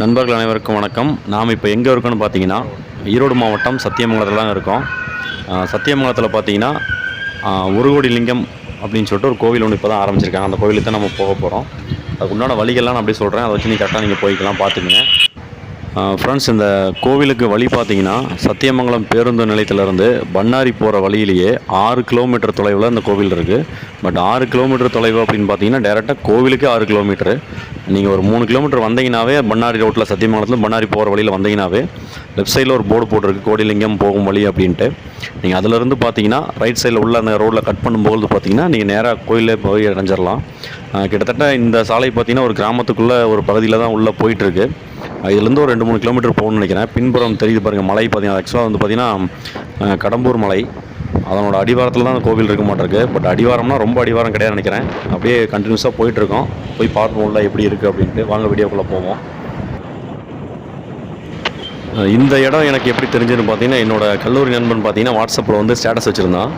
நண்பர்கள் அனைவருக்கும் வணக்கம். நாம் இப்போ எங்கே இருக்கோம்னு பார்த்தீங்கன்னா ஈரோடு மாவட்டம் சத்தியமங்கலத்தில் தான் இருக்கோம். சத்தியமங்கலத்தில் பார்த்தீங்கன்னா ஒரு கோடி லிங்கம் அப்படின்னு சொல்லிட்டு ஒரு கோவில் ஒன்று இப்போ தான் ஆரம்பிச்சிருக்காங்க. அந்த கோவிலுக்கு தான் நம்ம போக போகிறோம் அதுக்கு உண்டான வழிகள்லாம் நான் அப்படியே சொல்கிறேன் அதை வச்சு நீங்கள் கரெக்டாக நீங்கள் போய்க்கலாம் பார்த்துக்குங்க. ஃப்ரெண்ட்ஸ் இந்த கோவிலுக்கு வழி பார்த்தீங்கன்னா சத்தியமங்கலம் பேருந்து நிலையத்திலேருந்து பண்ணாரி போகிற வழியிலேயே ஆறு கிலோமீட்டர் தொலைவில் இந்த கோவில் இருக்குது பட் ஆறு கிலோமீட்டர் தொலைவு அப்படின்னு பார்த்தீங்கன்னா டேரெக்டாக கோவிலுக்கு ஆறு கிலோமீட்டரு நீங்கள் ஒரு மூணு கிலோமீட்டர் வந்தீங்கன்னாவே பண்ணாரி ரோட்டில் சத்தியமங்கலத்தில் பண்ணாரி போகிற வழியில் வந்தீங்கன்னாவே லெஃப்ட் சைடில் ஒரு போர்டு போட்டிருக்கு கோடிலிங்கம் போகும் வழி அப்படின்ட்டு. நீங்கள் அதிலிருந்து பார்த்தீங்கன்னா ரைட் சைடில் உள்ள அந்த ரோட்டில் கட் பண்ணும்போது பார்த்தீங்கன்னா நீங்கள் நேராக கோயிலே போய் அடைஞ்சிடலாம் கிட்டத்தட்ட இந்த சாலை பார்த்தீங்கன்னா ஒரு கிராமத்துக்குள்ளே ஒரு பகுதியில் தான் உள்ளே போயிட்டுருக்கு. இதுலேருந்து ஒரு ரெண்டு மூணு கிலோமீட்டர் போகணும்னு நினைக்கிறேன். பின்புறம் தெரியுது பாருங்கள் மலை பார்த்தீங்கன்னா ஆக்சுவலாக வந்து பார்த்தீங்கன்னா கடம்பூர் மலை. அதனோட அடிவாரத்தில் தான் அந்த கோவில் இருக்க மாட்டிருக்கு. பட் அடிவாரம்னா ரொம்ப அடிவாரம் கிடையாது நினைக்கிறேன். அப்படியே கண்டினியூஸாக போயிட்டுருக்கோம். போய் பார்ப்போம்ல உள்ள எப்படி இருக்குது அப்படின்ட்டு. வாங்க வீடியோக்குள்ளே போவோம். இந்த இடம் எனக்கு எப்படி தெரிஞ்சதுன்னு பார்த்தீங்கன்னா என்னோடய கல்லூரி நண்பன் பார்த்தீங்கன்னா வாட்ஸ்அப்பில் வந்து ஸ்டேட்டஸ் வச்சுருந்தான்.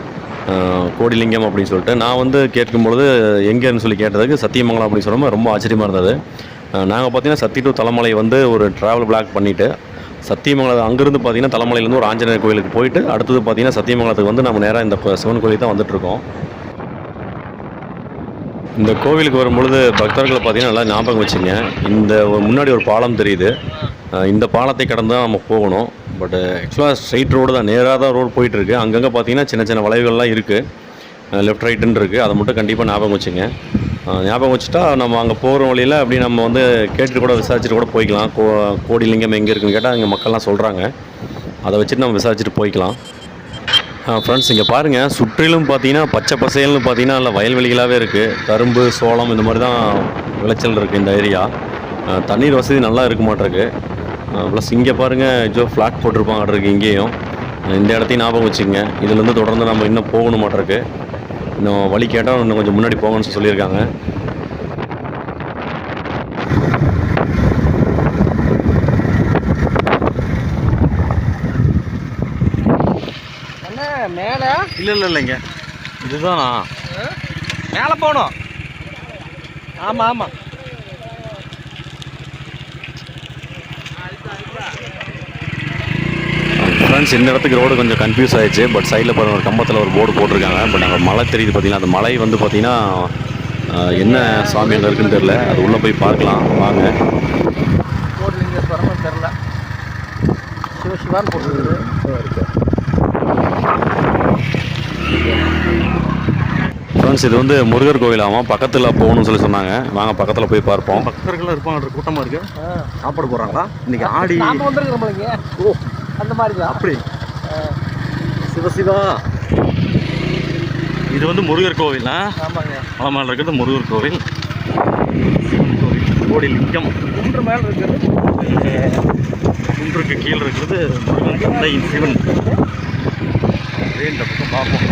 கோடிலிங்கம் அப்படின்னு சொல்லிட்டு. நான் வந்து கேட்கும்பொழுது எங்கேன்னு சொல்லி கேட்டதுக்கு சத்தியமங்கலம் அப்படின்னு சொல்லும்போது ரொம்ப ஆச்சரியமாக இருந்தது. நாங்கள் பார்த்தீங்கன்னா சத்தி டு தலைமலை வந்து ஒரு ட்ராவல் பிளாக் பண்ணிவிட்டு சத்தியமங்கலம் அங்கேருந்து பார்த்தீங்கன்னா தலைமலையிலேருந்து ஒரு ஆஞ்சநேயர் கோயிலுக்கு போயிட்டு அடுத்தது பார்த்தீங்கன்னா சத்தியமங்கலத்துக்கு வந்து நம்ம நேராக இந்த சிவன் கோயிலுக்கு தான் வந்துட்டுருக்கோம் இந்த கோவிலுக்கு வரும்பொழுது பக்தர்களை பார்த்தீங்கன்னா நல்லா ஞாபகம் வச்சுங்க. இந்த முன்னாடி ஒரு பாலம் தெரியுது. இந்த பாலத்தை கடந்து தான் நம்ம போகணும். பட் ஆக்சுவலாக ஸ்ட்ரைட் ரோடு தான். நேராக தான் ரோடு போயிட்டுருக்கு. அங்கங்கே பார்த்தீங்கன்னா சின்ன சின்ன வளைவுகள்லாம் இருக்குது லெஃப்ட் ரைட்டுன்னு இருக்குது அதை மட்டும் கண்டிப்பாக ஞாபகம் வச்சுங்க. ஞாபகம் வச்சுட்டா நம்ம அங்கே போகிற வழியில் அப்படி நம்ம வந்து கேட்டுட்டு கூட விசாரிச்சுட்டு கூட போய்க்கலாம். கோ கோடிலிங்கம் எங்கே இருக்குன்னு கேட்டால் அங்கே மக்கள்லாம் சொல்கிறாங்க அதை வச்சுட்டு நம்ம விசாரிச்சுட்டு போய்க்கலாம். ஃப்ரெண்ட்ஸ் இங்கே பாருங்கள் சுற்றிலும் பார்த்தீங்கன்னா பச்சை பசேல்னு பார்த்தீங்கன்னா நல்ல வயல்வெளிகளாகவே இருக்குது கரும்பு சோளம் இந்த மாதிரி தான் விளைச்சல் இருக்குது இந்த ஏரியா. தண்ணீர் வசதி நல்லா இருக்க மாட்டிருக்கு. ப்ளஸ் இங்கே பாருங்கள் ஜோ ஃப்ளாட் போட்டிருப்பாங்க இருக்கு இங்கேயும். இந்த இடத்தையும் ஞாபகம் வச்சுக்கோங்க. இதுலேருந்து தொடர்ந்து நம்ம இன்னும் போகணும் மாட்டிருக்கு இன்னும் வழி கேட்டால் இன்னும் கொஞ்சம் முன்னாடி போகணும்னு சொல்லியிருக்காங்க. மேல? இல்லை இல்லை இல்லைங்க இதுதானா? மேல போகணும். ஆமா ஆமா. ஃப்ரெண்ட்ஸ் இந்த இடத்துக்கு ரோடு கொஞ்சம் கன்ஃபியூஸ் ஆயிடுச்சு. பட் சைடில் பாருங்க ஒரு கம்பத்தில் ஒரு போர்டு போட்டிருக்காங்க. பட் அங்கே மலை தெரியுது பார்த்தீங்கன்னா அந்த மலை வந்து பார்த்தீங்கன்னா என்ன சாமி அங்கே இருக்குன்னு தெரில அது உள்ளே போய் பார்க்கலாம். வாங்க. தெரில சிவசிவான்னு போட்டுருக்குது ஃப்ரெண்ட்ஸ் இது வந்து முருகர் கோயிலாமா பக்கத்தில் போகணும்னு சொல்லி சொன்னாங்க. வாங்க பக்கத்தில் போய் பார்ப்போம். பக்தர்கள் இருப்பாங்க கூட்டமாக இருக்கு. சாப்பாடு போடுறாங்களா? இன்னைக்கு ஆடி ஓ. அந்த மாதிரி தான் அப்படி சிவசிவா இது வந்து முருகர் கோவிலா ஆமாங்க. மலை இருக்கிறது முருகர் கோவில். சிவன் கோவில் கோடி லிங்கம். குன்று மேல இருக்கிறது. குன்றுக்கு கீழே இருக்கிறது முருகன் தந்தையின் சிவன். அப்படியே இந்த பக்கம் பார்ப்போம்.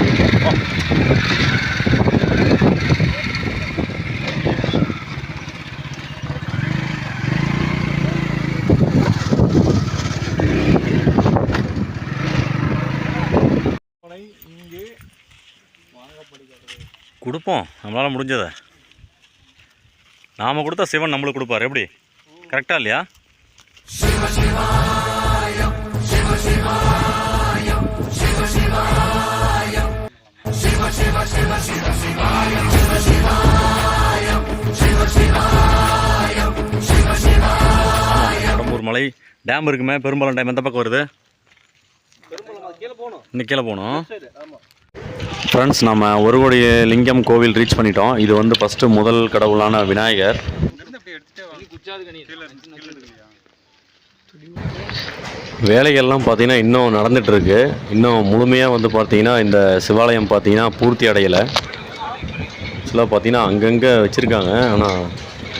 கொடுப்போம் நம்மளால் முடிஞ்சதை. நாம் கொடுத்தா சிவன் நம்மளுக்கு கொடுப்பாரு. எப்படி? கரெக்டா இல்லையா? கடம்பூர் மலை டேம் இருக்குமே. பெரும்பாலும் டேம் எந்த பக்கம் வருது? கீழே போகணும் இன்னும் கீழே போகணும். ஃப்ரெண்ட்ஸ் நம்ம ஒரு கோடி லிங்கம் கோவில் ரீச் பண்ணிட்டோம். இது வந்து ஃபஸ்ட்டு முதல் கடவுளான விநாயகர். வேலைகள்லாம் பார்த்தீங்கன்னா இன்னும் நடந்துட்டு இன்னும் முழுமையாக வந்து பார்த்தீங்கன்னா இந்த சிவாலயம் பார்த்தீங்கன்னா பூர்த்தி அடையலை. ஆக்சுவலாக பார்த்தீங்கன்னா அங்கங்கே வச்சுருக்காங்க. ஆனால்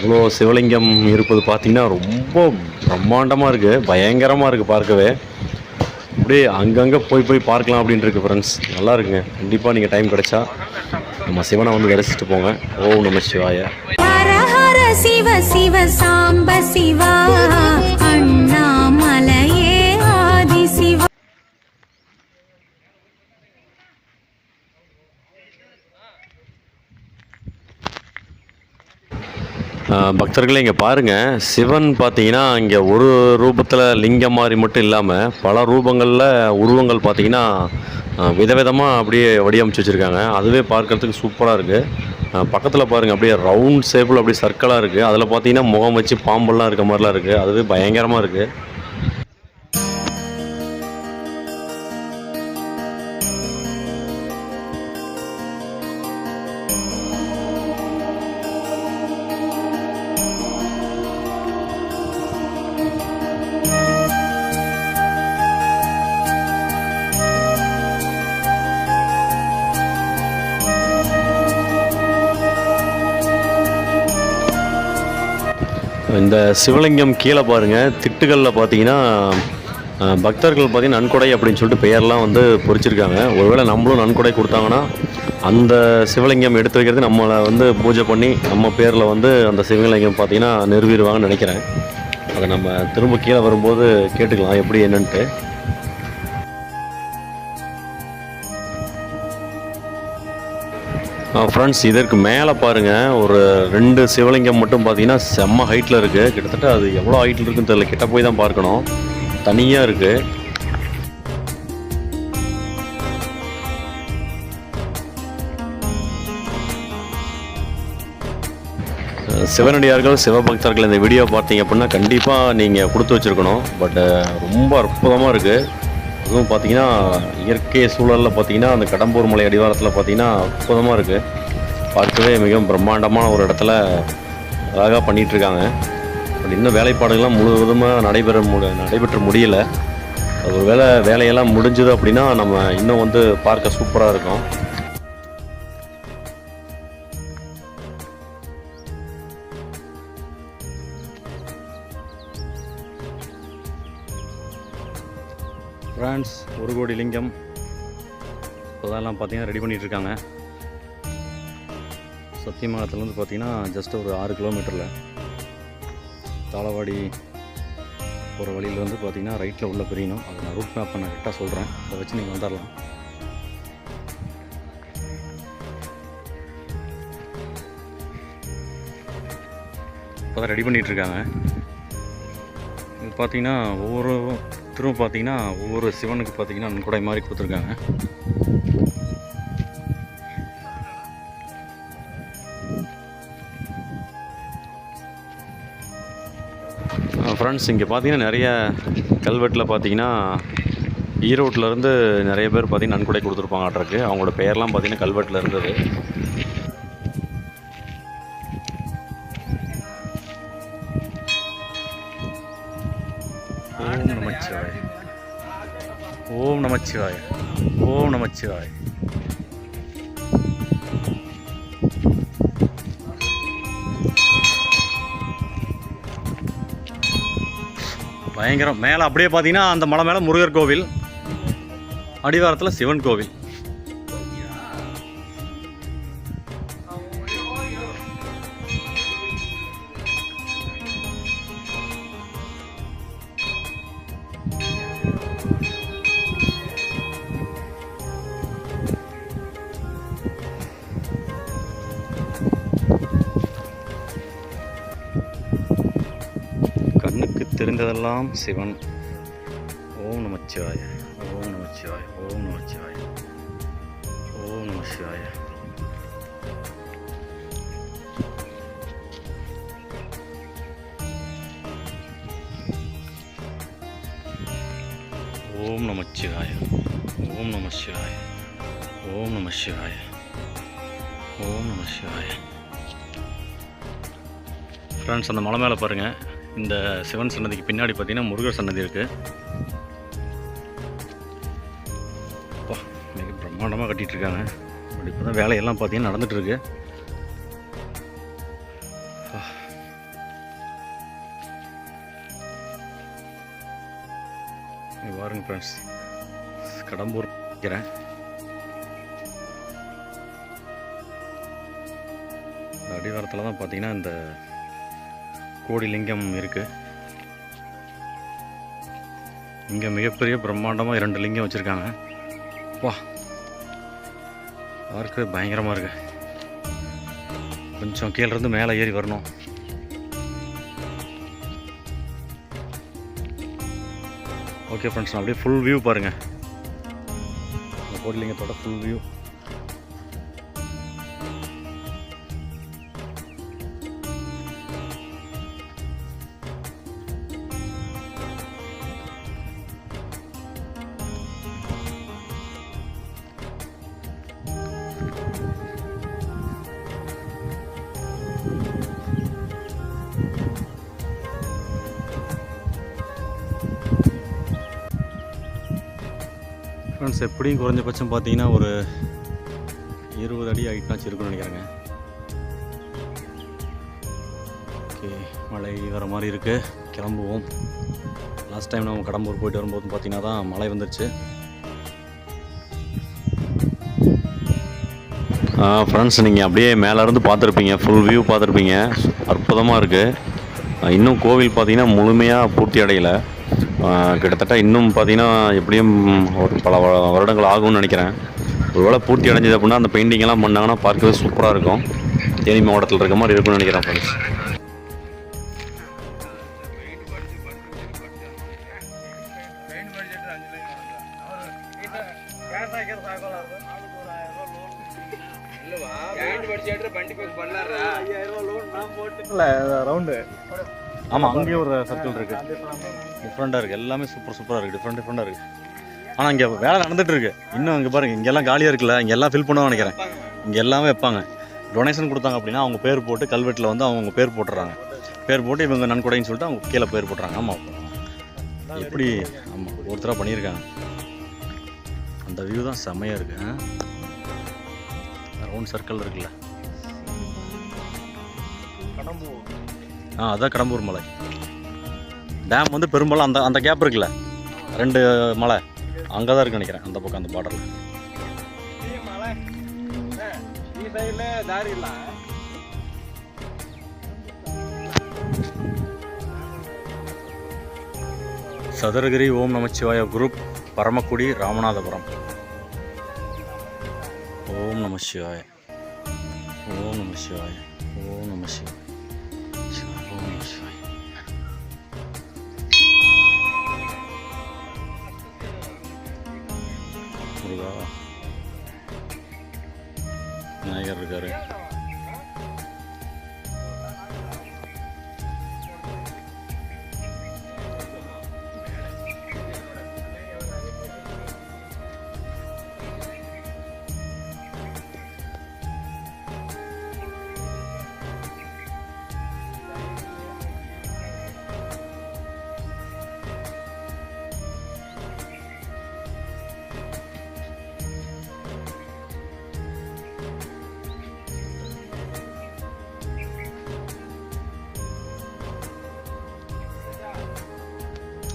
இவ்வளோ சிவலிங்கம் இருப்பது பார்த்தீங்கன்னா ரொம்ப பிரம்மாண்டமாக இருக்குது பயங்கரமாக இருக்குது பார்க்கவே. அப்படியே அங்கங்கே போய் போய் பார்க்கலாம் அப்படின்ட்டு இருக்கு ஃப்ரெண்ட்ஸ் நல்லா இருக்குங்க. கண்டிப்பாக நீங்கள் டைம் கிடைச்சா நம்ம சிவனை வந்து தரிசிச்சுட்டு போங்க. ஓம் நம்ம சிவாய. சிவ சிவ சாம்ப சிவா. பக்தர்களே இங்கே பாருங்கள் சிவன் பார்த்தீங்கன்னா இங்கே ஒரு ரூபத்தில் லிங்கம் மாதிரி மட்டும் இல்லாமல் பல ரூபங்களில் உருவங்கள் பார்த்தீங்கன்னா விதவிதமாக அப்படியே வடிவமைச்சு வச்சுருக்காங்க. அதுவே பார்க்கறதுக்கு சூப்பராக இருக்குது பக்கத்தில் பாருங்கள் அப்படியே ரவுண்ட் ஷேப்பில் அப்படியே சர்க்கிளாக இருக்குது அதில் பார்த்தீங்கன்னா முகம் வச்சு பாம்பெல்லாம் இருக்க மாதிரிலாம் இருக்குது அதுவே பயங்கரமாக இருக்குது இந்த சிவலிங்கம் கீழே பாருங்கள் திட்டுகளில் பார்த்தீங்கன்னா பக்தர்கள் பார்த்தீங்கன்னா நன்கொடை அப்படின்னு சொல்லிட்டு பெயர்லாம் வந்து பொறிச்சிருக்காங்க. ஒருவேளை நம்மளும் நன்கொடை கொடுத்தாங்கன்னா அந்த சிவலிங்கம் எடுத்து வைக்கிறது நம்மளை வந்து பூஜை பண்ணி நம்ம பேரில் வந்து அந்த சிவலிங்கம் பார்த்தீங்கன்னா நிறுவிடுவாங்கன்னு நினைக்கிறேன். அதை நம்ம திரும்ப கீழே வரும்போது கேட்டுக்கலாம் எப்படி என்னன்ட்டு. ஃப்ரெண்ட்ஸ் இதற்கு மேலே பாருங்கள் ஒரு ரெண்டு சிவலிங்கம் மட்டும் பார்த்தீங்கன்னா செம்ம ஹைட்டில் இருக்குது கிட்டத்தட்ட அது எவ்வளோ ஹைட்டில் இருக்குன்னு தெரியல. கிட்ட போய் தான் பார்க்கணும். தனியாக இருக்குது சிவனடியார்கள் சிவபக்தர்கள் இந்த வீடியோ பார்த்தீங்க அப்படின்னா கண்டிப்பாக நீங்கள் கொடுத்து வச்சுருக்கணும். பட் ரொம்ப அற்புதமாக இருக்குது அதுவும் பார்த்தீங்கன்னா இயற்கை சூழலில் பார்த்தீங்கன்னா அந்த கடம்பூர் மலை அடிவாரத்தில் பார்த்தீங்கன்னா அற்புதமாக இருக்குது பார்க்கவே மிகவும் பிரம்மாண்டமான ஒரு இடத்துல அழகாக பண்ணிகிட்ருக்காங்க பட் இன்னும் வேலைப்பாடுகள்லாம் முழுவதுமாக நடைபெற மு நடைபெற்று முடியல. ஒரு வேலை வேலையெல்லாம் முடிஞ்சுது அப்படின்னா நம்ம இன்னும் வந்து பார்க்க சூப்பராக இருக்கும். ஃப்ரான்ஸ் ஒரு கோடி லிங்கம். இப்போதெல்லாம் பார்த்தீங்கன்னா ரெடி பண்ணிகிட்ருக்காங்க இருக்காங்க சத்தியமங்கலத்துலேருந்து பார்த்தீங்கன்னா ஜஸ்ட் ஒரு ஆறு கிலோமீட்டரில் தாளவாடி போகிற வழியில் வந்து பார்த்தீங்கன்னா ரைட்டில் உள்ள பிரியணும் அதை நான் ரூட் மேப் நான் கரெக்டாக சொல்கிறேன் அதை வச்சு நீங்கள் வந்துடலாம். இப்போ தான் ரெடி பண்ணிகிட்ருக்காங்க இருக்காங்க இது பார்த்தீங்கன்னா ஒவ்வொரு திரும்ப பார்த்தீங்கன்னா ஒவ்வொரு சிவனுக்கு பார்த்தீங்கன்னா நன்கொடை மாதிரி கொடுத்துருக்காங்க. ஃப்ரெண்ட்ஸ் இங்கே பார்த்தீங்கன்னா நிறைய கல்வெட்டில் பார்த்தீங்கன்னா ஈரோட்டில் இருந்து நிறைய பேர் பார்த்தீங்கன்னா நன்கொடை கொடுத்துருப்பாங்கட்ருக்கு அவங்களோட பெயர்லாம் பார்த்தீங்கன்னா கல்வெட்டில் இருந்தது. நமச்சிவாய். ஓம் நமச்சிவாய். ஓம் நமச்சிவாய். பயங்கரம். மேலே அப்படியே பார்த்தீங்கன்னா அந்த மலை மேலே முருகர் கோவில் அடிவாரத்தில் சிவன் கோவில். கண்ணுக்கு சிவன். ஓம் நமச்சிவாய ஓம் நமச்சிவாய ஓம் நமச்சிவாய ஓம் நமசிவாய ஓம் நமச்சிவாய ஓம் நமசிவாய ஓம் நமசிவாய ஓம் நமசிவாய ஃப்ரெண்ட்ஸ் அந்த மலை மேலே பாருங்கள் இந்த சிவன் சன்னதிக்கு பின்னாடி பார்த்தீங்கன்னா முருகர் சன்னதி இருக்குது அப்பா மிக பிரம்மாண்டமாக கட்டிட்டு இருக்காங்க. இப்போ தான் வேலையெல்லாம் பார்த்தீங்கன்னா நடந்துகிட்ருக்கு பாருங்க ஃப்ரெண்ட்ஸ் கடம்பூர் நிற்கிறேன் அடிவாரத்தில் தான் பார்த்தீங்கன்னா இந்த கோடி லிங்கம் இருக்குது இங்கே மிகப்பெரிய பிரம்மாண்டமாக இரண்டு லிங்கம் வச்சுருக்காங்க. வா. பார்க்கவே பயங்கரமாக இருக்கு. கொஞ்சம் கீழேருந்து மேலே ஏறி வரணும். ஓகே ஃப்ரெண்ட்ஸ் நான் அப்படியே ஃபுல் வியூ பாருங்கள் கோடி லிங்கத்தோட ஃபுல் வியூ ஃப்ரெண்ட்ஸ் எப்படியும் குறைஞ்சபட்சம் பார்த்தீங்கன்னா ஒரு இருபது அடி ஹைட்னாச்சும் இருக்குன்னு நினைக்கிறேங்க. ஓகே மழை வர மாதிரி இருக்குது கிளம்புவோம். லாஸ்ட் டைம் நம்ம கடம்பூர் போயிட்டு வரும்போது பார்த்தீங்கன்னா தான் மழை வந்துருச்சு. ஃப்ரெண்ட்ஸ் நீங்கள் அப்படியே மேலேருந்து பார்த்துருப்பீங்க. ஃபுல் வியூ பார்த்துருப்பீங்க. அற்புதமாக இருக்குது இன்னும் கோவில் பார்த்தீங்கன்னா முழுமையாக பூர்த்தி அடையலை. கிட்டத்தட்ட இன்னும் பார்த்தீங்கன்னா எப்படியும் ஒரு பல வ- வருடங்கள் ஆகும்னு நினைக்கிறேன். ஒருவேளை பூர்த்தி அடைஞ்சது அப்படின்னா அந்த பெயிண்டிங் எல்லாம் பண்ணாங்கன்னா பார்க்கவே சூப்பராக இருக்கும். தேனி மாவட்டத்தில் இருக்க மாதிரி இருக்கும்னு நினைக்கிறேன் ஃப்ரெண்ட்ஸ் ரவுண்டு ஆமாம் அங்கேயும் ஒரு சர்க்கிள் இருக்குது டிஃப்ரெண்ட்டாக இருக்குது எல்லாமே சூப்பர் சூப்பராக இருக்குது டிஃப்ரெண்ட் டிஃப்ரெண்ட்டாக இருக்குது ஆனால் இங்கே வேலை நடந்துட்டு இருக்கு. இன்னும் இங்கே பாருங்க இங்கெல்லாம் காலியாக இருக்குல்ல இங்கே எல்லாம் ஃபில் பண்ணுவோம் நினைக்கிறேன். இங்கே எல்லாமே வைப்பாங்க. டொனேஷன் கொடுத்தாங்க அப்படின்னா அவங்க பேர் போட்டு கல்வெட்டில் வந்து அவங்க பேர் போட்டுறாங்க. பேர் போட்டு இவங்க நன்கொடைன்னு சொல்லிட்டு அவங்க கீழே பேர் போட்டுறாங்க. ஆமாம் எப்படி? ஆமாம் ஒருத்தராக பண்ணியிருக்காங்க. அந்த வியூ தான் செம்மையாக இருக்கு ரவுண்ட் சர்க்கிள் இருக்குல்ல. ஆ அதுதான் கடம்பூர் மலை. டேம் வந்து பெரும்பாலும் அந்த அந்த கேப் இருக்குல்ல? ரெண்டு மலை. அங்கே தான் இருக்கு நினைக்கிறேன் அந்த பக்கம் அந்த பார்டரில் சதுரகிரி ஓம் நமச்சிவாய குரூப் பரமக்குடி ராமநாதபுரம். ஓம் நம சிவாய ஓம் நம சிவாய ஓம் நம சிவாய, ஓம் நம சிவாய முருகா விநாயகர் இருக்காரு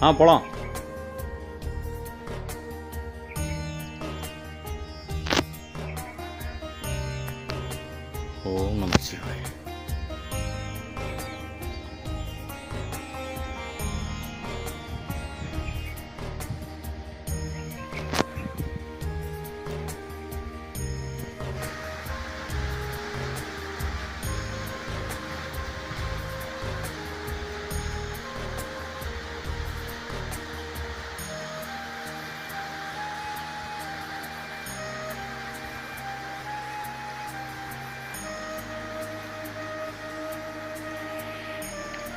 ஆ போகலாம் ஓம் நம சிவாய்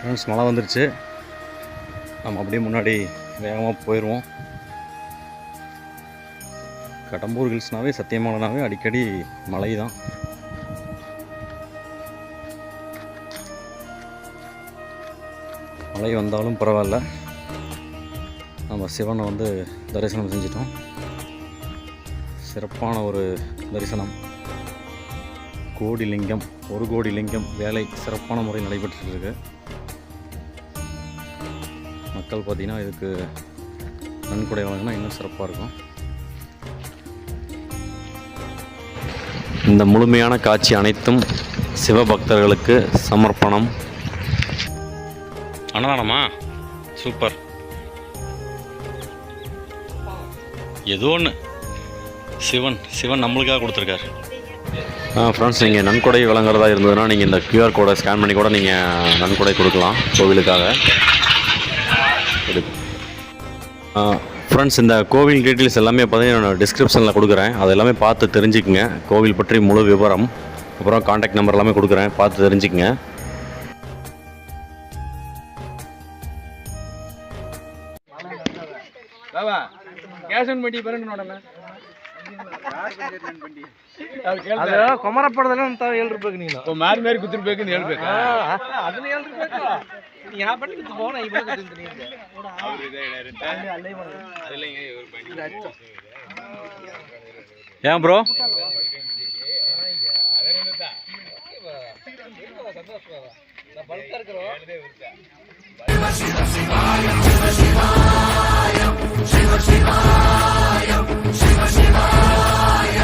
ஃப்ரெண்ட்ஸ் மழை வந்துருச்சு. நம்ம அப்படியே முன்னாடி வேகமாக போயிடுவோம் கடம்பூர் ஹில்ஸ்னாவே சத்தியமலைனாவே அடிக்கடி மழை தான் மழை வந்தாலும் பரவாயில்ல. நம்ம சிவனை வந்து தரிசனம் செஞ்சிட்டோம். சிறப்பான ஒரு தரிசனம். கோடி லிங்கம் ஒரு கோடி லிங்கம் வேலை சிறப்பான முறையில் நடைபெற்று இருக்குது மக்கள் பார்த்திங்கன்னா இதுக்கு நன்கொடை வழங்கினா இன்னும் சிறப்பாக இருக்கும். இந்த முழுமையான காட்சி அனைத்தும் சிவபக்தர்களுக்கு சமர்ப்பணம். அன்னதானமா? சூப்பர். ஏதோ ஒன்று சிவன் சிவன் நம்மளுக்காக கொடுத்துருக்காரு. ஃப்ரெண்ட்ஸ் நீங்கள் நன்கொடை வழங்குறதா இருந்ததுன்னா நீங்கள் இந்த கியூஆர் கோடை ஸ்கேன் பண்ணி கூட நீங்கள் நன்கொடை கொடுக்கலாம் கோவிலுக்காக. ஃப்ரெண்ட்ஸ் இந்த கோவில் டீட்டெயில்ஸ் எல்லாமே பார்த்தீங்கன்னா நான் டிஸ்கிரிப்ஷனில் கொடுக்குறேன் அது எல்லாமே பார்த்து தெரிஞ்சுக்குங்க கோவில் பற்றி முழு விவரம் அப்புறம் காண்டாக்ட் நம்பர் எல்லாமே கொடுக்குறேன் பார்த்து தெரிஞ்சுக்குங்க ಬಾಬಾ ಕ್ಯಾಶ್ ಆನ್ ಮಾಡಿ ಬರೋಣ ನೋಡೋಣ ಅದು ಕೊಮರಪ್ಪಡದಲ್ಲಿ ಅಂತ ಹೇಳಿರ್ಬೇಕು ನೀನು ಮಾರಿ ಮಾರಿ ಕೂತಿರ್ಬೇಕು ಅಂತ ಹೇಳ್ಬೇಕಾ ಅದನ್ನ ಹೇಳಿರ್ಬೇಕು ನೀ ಯಾ ಬಟ್ ಫೋನ್ ಐಬಲ ಕಟ್ಟಿದ್ದೀನಿ ಅವರು ಇದೆ ಇರುತ್ತೆ ಅಲ್ಲೇ ಬರೋದು ಅದಲ್ಲ ಹಿಂಗೆ ಇವರು ಬಂಡಿ ಯಾ ಬ್ರೋ ಶಿವ ಶಿವಾಯ ಶಿವ ಶಿವಾಯ ಶಿವ ಶಿವಾಯ ಶಿವ ಶಿವಾಯ